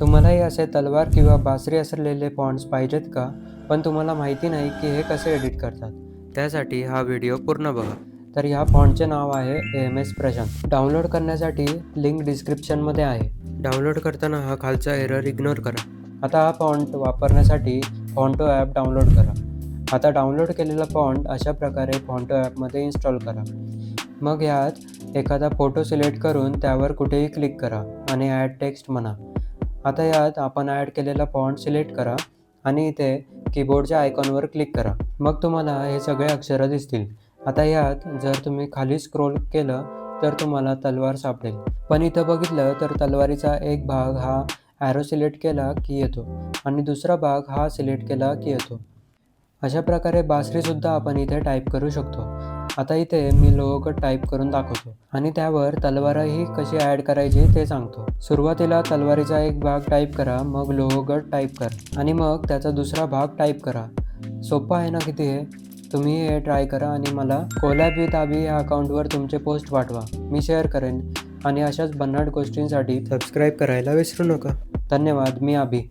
तुम्हालाही असे तलवार किंवा बासरी असलेले पॉन्ट्स पाहिजेत का? पण तुम्हाला माहिती नाही की हे कसे एडिट करतात. त्यासाठी हा व्हिडिओ पूर्ण बघा. तर ह्या फॉन्टचे नाव आहे एम एस प्रशांत डाउनलोड करण्यासाठी लिंक डिस्क्रिप्शनमध्ये आहे. डाउनलोड करताना हा खालचा एरर इग्नोर करा. आता हा फॉन्ट वापरण्यासाठी फॉन्टो ॲप डाउनलोड करा. आता डाउनलोड केलेला फॉन्ट अशा प्रकारे फॉन्टो ॲपमध्ये इन्स्टॉल करा. मग यात एखादा फोटो सिलेक्ट करून त्यावर कुठेही क्लिक करा आणि ॲड टेक्स्ट म्हणा. आता यात आपण ॲड केलेला फॉन्ट सिलेक्ट करा आणि इथे कीबोर्डच्या आयकॉनवर क्लिक करा. मग तुम्हाला हे सगळे अक्षरं दिसतील. आता यात जर तुम्ही खाली स्क्रोल केलं तर तुम्हाला तलवार सापडेल. पण इथं बघितलं तर तलवारीचा एक भाग हा ॲरो सिलेक्ट केला की येतो आणि दुसरा भाग हा सिलेक्ट केला की येतो. अशा प्रकारे बासरीसुद्धा आपण इथे टाईप करू शकतो. आता इथे मी लोहगड टाईप करून दाखवतो आणि त्यावर तलवारही कशी ॲड करायची ते सांगतो. सुरुवातीला तलवारीचा एक भाग टाईप करा मग लोहगड टाईप करा आणि मग त्याचा दुसरा भाग टाईप करा. सोपं आहे ना किती? हे तुम्ही हे ट्राय करा आणि मला कोलॅब विथ आबी या अकाउंटवर तुमचे पोस्ट पाठवा. मी शेअर करेन आणि अशाच भन्नाट गोष्टींसाठी सबस्क्राईब करायला विसरू नका. धन्यवाद मी आबी